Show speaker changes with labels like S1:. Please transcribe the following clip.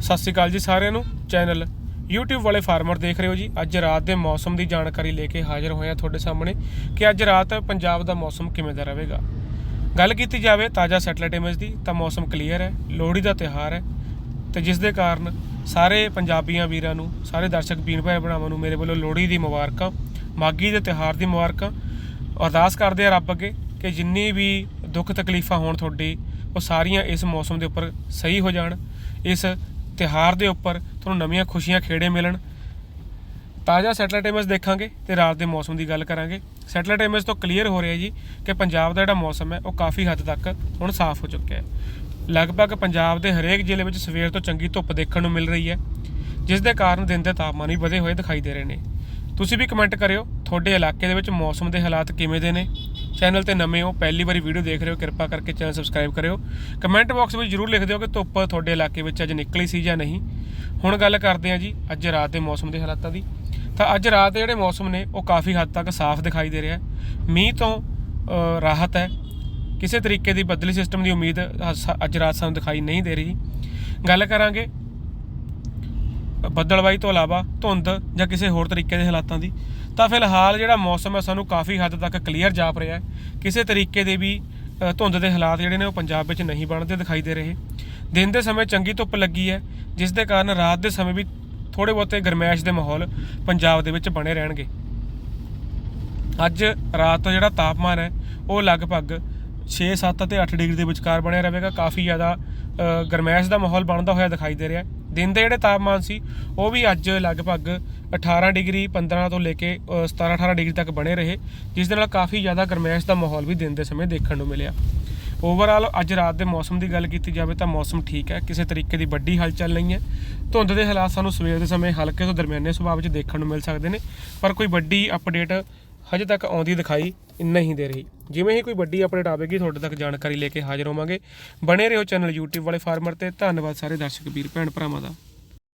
S1: ਸਤਿ ਸ਼੍ਰੀ ਅਕਾਲ ਜੀ ਸਾਰਿਆਂ ਨੂੰ, ਚੈਨਲ YouTube ਵਾਲੇ ਫਾਰਮਰ ਦੇਖ ਰਹੇ ਹੋ ਜੀ। ਅੱਜ ਰਾਤ ਦੇ ਮੌਸਮ ਦੀ ਜਾਣਕਾਰੀ ਲੈ ਕੇ ਹਾਜ਼ਰ ਹੋਇਆ ਤੁਹਾਡੇ ਸਾਹਮਣੇ ਕਿ ਅੱਜ ਰਾਤ ਪੰਜਾਬ ਦਾ ਮੌਸਮ ਕਿਵੇਂ ਦਾ ਰਹੇਗਾ। ਗੱਲ ਕੀਤੀ ਜਾਵੇ ਤਾਜ਼ਾ ਸੈਟਲਾਈਟ ਇਮੇਜ ਦੀ, ਤਾਂ ਮੌਸਮ ਕਲੀਅਰ ਹੈ, ਲੋਹੜੀ ਦਾ ਤਿਉਹਾਰ ਹੈ, ਤੇ ਜਿਸ ਦੇ ਕਾਰਨ ਸਾਰੇ ਪੰਜਾਬੀਆਂ ਵੀਰਾਂ ਨੂੰ, ਸਾਰੇ ਦਰਸ਼ਕ ਵੀਰ ਭੈਣ ਭਰਾਵਾਂ ਨੂੰ ਮੇਰੇ ਵੱਲੋਂ ਲੋਹੜੀ ਦੀ ਮੁਬਾਰਕਾਂ ਮਾਗੀ ਦੇ ਤਿਉਹਾਰ ਦੀ ਮੁਬਾਰਕਾਂ। ਅਰਦਾਸ ਕਰਦੇ ਆ ਰੱਬ ਅੱਗੇ ਕਿ ਜਿੰਨੀ ਵੀ ਦੁੱਖ ਤਕਲੀਫਾਂ ਹੋਣ ਤੁਹਾਡੀ, ਉਹ ਸਾਰੀਆਂ ਇਸ ਮੌਸਮ ਦੇ ਉੱਪਰ ਸਹੀ ਹੋ ਜਾਣ, ਇਸ ਤਿਉਹਾਰ ਦੇ ਉੱਪਰ ਤੁਹਾਨੂੰ ਨਵੀਆਂ ਖੁਸ਼ੀਆਂ ਖੇੜੇ ਮਿਲਣ। ਤਾਜ਼ਾ ਸੈਟਲਾਈਟ ਇਮੇਜ ਦੇਖਾਂਗੇ ਤੇ ਰਾਤ ਦੇ ਮੌਸਮ ਦੀ ਗੱਲ ਕਰਾਂਗੇ। ਸੈਟਲਾਈਟ ਇਮੇਜ ਤੋਂ ਕਲੀਅਰ ਹੋ ਰਿਹਾ ਜੀ ਕਿ ਪੰਜਾਬ ਦਾ ਜਿਹੜਾ ਮੌਸਮ ਹੈ, ਉਹ ਕਾਫੀ ਹੱਦ ਤੱਕ ਹੁਣ ਸਾਫ਼ ਹੋ ਚੁੱਕਿਆ ਹੈ। ਲਗਭਗ ਪੰਜਾਬ ਦੇ ਹਰੇਕ ਜ਼ਿਲ੍ਹੇ ਵਿੱਚ ਸਵੇਰ ਤੋਂ ਚੰਗੀ ਧੁੱਪ ਦੇਖਣ ਨੂੰ ਮਿਲ ਰਹੀ ਹੈ। ਜਿਸ ਦੇ ਕਾਰਨ ਦਿਨ ਦੇ ਤਾਪਮਾਨ ਵੀ ਵਧੇ ਹੋਏ ਦਿਖਾਈ ਦੇ ਰਹੇ ਨੇ। ਤੁਸੀਂ ਵੀ ਕਮੈਂਟ ਕਰਿਓ। ਤੁਹਾਡੇ ਇਲਾਕੇ ਦੇ ਵਿੱਚ ਮੌਸਮ ਦੇ ਹਾਲਾਤ ਕਿਵੇਂ ਦੇ ਨੇ? ਚੈਨਲ ਤੇ ਨਵੇਂ ਹੋ, ਪਹਿਲੀ ਵਾਰੀ ਵੀਡੀਓ ਦੇਖ ਰਹੇ ਹੋ, ਕਿਰਪਾ ਕਰਕੇ ਚੈਨਲ ਸਬਸਕ੍ਰਾਈਬ ਕਰਿਓ। ਕਮੈਂਟ ਬਾਕਸ ਵਿੱਚ ਜਰੂਰ ਲਿਖ ਦਿਓ ਕਿ ਧੁੱਪ ਤੁਹਾਡੇ ਇਲਾਕੇ ਵਿੱਚ ਅੱਜ ਨਿਕਲੀ ਸੀ ਜਾਂ ਨਹੀਂ। ਹੁਣ ਗੱਲ ਕਰਦੇ ਹਾਂ ਜੀ, ਅੱਜ ਰਾਤ ਦੇ ਮੌਸਮ ਦੇ ਹਾਲਾਤਾਂ ਦੀ। ਤਾਂ ਅੱਜ ਰਾਤ ਦੇ ਜਿਹੜੇ ਮੌਸਮ ਨੇ, ਉਹ ਕਾਫੀ ਹੱਦ ਤੱਕ ਸਾਫ਼ ਦਿਖਾਈ ਦੇ ਰਿਹਾ ਮੀਂਹ ਤੋਂ ਰਾਹਤ ਹੈ। ਕਿਸੇ ਤਰੀਕੇ ਦੀ ਬਦਲੀ ਸਿਸਟਮ ਦੀ ਉਮੀਦ ਅੱਜ ਰਾਤ ਸਾਨੂੰ ਦਿਖਾਈ ਨਹੀਂ ਦੇ ਰਹੀ। ਗੱਲ ਕਰਾਂਗੇ ਬੱਦਲਬਾਈ ਤੋਂ ਇਲਾਵਾ ਧੁੰਦ ਜਾਂ ਕਿਸੇ ਹੋਰ ਤਰੀਕੇ ਦੇ ਹਾਲਾਤਾਂ ਦੀ, ਤਾਂ ਫਿਲਹਾਲ ਜਿਹੜਾ ਮੌਸਮ ਹੈ ਸਾਨੂੰ ਕਾਫੀ ਹੱਦ ਤੱਕ ਕਲੀਅਰ ਜਾਪ ਰਿਹਾ ਹੈ। ਕਿਸੇ ਤਰੀਕੇ ਦੇ ਵੀ ਧੁੰਦ ਦੇ ਹਾਲਾਤ ਜਿਹੜੇ ਨੇ ਉਹ ਪੰਜਾਬ ਵਿੱਚ ਨਹੀਂ ਬਣਦੇ ਦਿਖਾਈ ਦੇ ਰਹੇ। ਦਿਨ ਦੇ ਸਮੇਂ ਚੰਗੀ ਧੁੱਪ ਲੱਗੀ ਹੈ, ਜਿਸ ਦੇ ਕਾਰਨ ਰਾਤ ਦੇ ਸਮੇਂ ਵੀ ਥੋੜੇ ਬਹੁਤੇ ਗਰਮੈਸ਼ ਦੇ ਮਾਹੌਲ ਪੰਜਾਬ ਦੇ ਵਿੱਚ ਬਣੇ ਰਹਿਣਗੇ। ਅੱਜ ਰਾਤ ਦਾ ਜਿਹੜਾ ਤਾਪਮਾਨ ਹੈ, ਉਹ ਲਗਭਗ 6 7 ਅਤੇ 8 ਡਿਗਰੀ ਦੇ ਵਿਚਕਾਰ ਬਣਿਆ ਰਹੇਗਾ। ਕਾਫੀ ਜ਼ਿਆਦਾ ਗਰਮੈਸ਼ ਦਾ ਮਾਹੌਲ ਬਣਦਾ ਹੋਇਆ ਦਿਖਾਈ ਦੇ ਰਿਹਾ ਹੈ। ਦਿਨ ਦੇ ਜਿਹੜੇ ਤਾਪਮਾਨ ਸੀ ਉਹ ਵੀ ਅੱਜ ਲਗਭਗ 18 ਡਿਗਰੀ 15 ਤੋਂ ਲੈ ਕੇ ਅ, 17 18 ਡਿਗਰੀ ਤੱਕ ਬਣੇ ਰਹੇ ਜਿਸ ਦੇ ਨਾਲ ਕਾਫੀ ਜ਼ਿਆਦਾ ਗਰਮੈਸ਼ ਦਾ ਮਾਹੌਲ ਵੀ ਦਿਨ ਦੇ ਸਮੇਂ ਦੇਖਣ ਨੂੰ ਮਿਲਿਆ। ਓਵਰਆਲ ਅੱਜ ਰਾਤ ਦੇ ਮੌਸਮ ਦੀ ਗੱਲ ਕੀਤੀ ਜਾਵੇ ਤਾਂ ਮੌਸਮ ਠੀਕ ਹੈ ਕਿਸੇ ਤਰੀਕੇ ਦੀ ਵੱਡੀ ਹਲਚਲ ਨਹੀਂ ਹੈ। ਧੁੰਦ ਦੇ ਹਾਲਾਤ ਸਾਨੂੰ ਸਵੇਰ ਦੇ ਸਮੇਂ ਹਲਕੇ ਤੋਂ ਦਰਮਿਆਨੇ ਸੁਭਾਅ ਵਿੱਚ ਦੇਖਣ ਨੂੰ ਮਿਲ ਸਕਦੇ ਨੇ ਪਰ ਕੋਈ ਵੱਡੀ ਅਪਡੇਟ ਹਜੇ ਤੱਕ ਆਉਂਦੀ ਦਿਖਾਈ ਨਹੀਂ ਦੇ ਰਹੀ। ਜਿਵੇਂ ਹੀ ਕੋਈ ਵੱਡੀ ਅਪਡੇਟ ਆਵੇਗੀ, ਤੁਹਾਡੇ ਤੱਕ ਜਾਣਕਾਰੀ ਲੈ ਕੇ ਹਾਜ਼ਰ ਹੋਵਾਂਗੇ। ਬਣੇ ਰਹੋ ਚੈਨਲ YouTube ਵਾਲੇ ਫਾਰਮਰ ਤੇ। ਧੰਨਵਾਦ ਸਾਰੇ ਦਰਸ਼ਕ ਵੀਰ, ਭੈਣ ਭਰਾਵਾਂ ਦਾ।